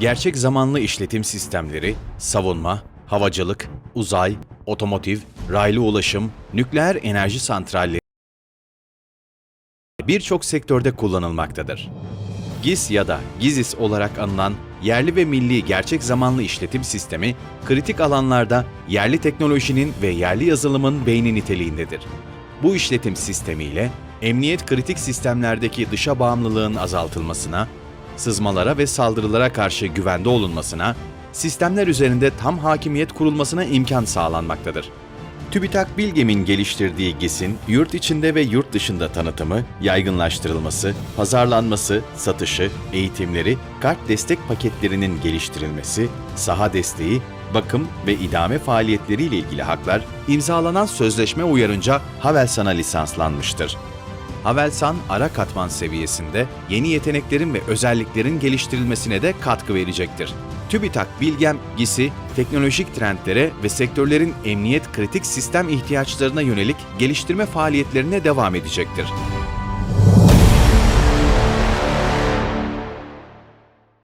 gerçek zamanlı işletim sistemleri, savunma, havacılık, uzay, otomotiv, raylı ulaşım, nükleer enerji santralleri birçok sektörde kullanılmaktadır. GIS ya da GIZIS olarak anılan yerli ve milli gerçek zamanlı işletim sistemi, kritik alanlarda yerli teknolojinin ve yerli yazılımın beyni niteliğindedir. Bu işletim sistemiyle emniyet kritik sistemlerdeki dışa bağımlılığın azaltılmasına, sızmalara ve saldırılara karşı güvende olunmasına, sistemler üzerinde tam hakimiyet kurulmasına imkan sağlanmaktadır. TÜBİTAK Bilgem'in geliştirdiği GİS'in yurt içinde ve yurt dışında tanıtımı, yaygınlaştırılması, pazarlanması, satışı, eğitimleri, kart destek paketlerinin geliştirilmesi, saha desteği, bakım ve idame faaliyetleriyle ilgili haklar imzalanan sözleşme uyarınca Havelsan'a lisanslanmıştır. Havelsan ara katman seviyesinde yeni yeteneklerin ve özelliklerin geliştirilmesine de katkı verecektir. TÜBİTAK Bilgem GİS'i teknolojik trendlere ve sektörlerin emniyet kritik sistem ihtiyaçlarına yönelik geliştirme faaliyetlerine devam edecektir.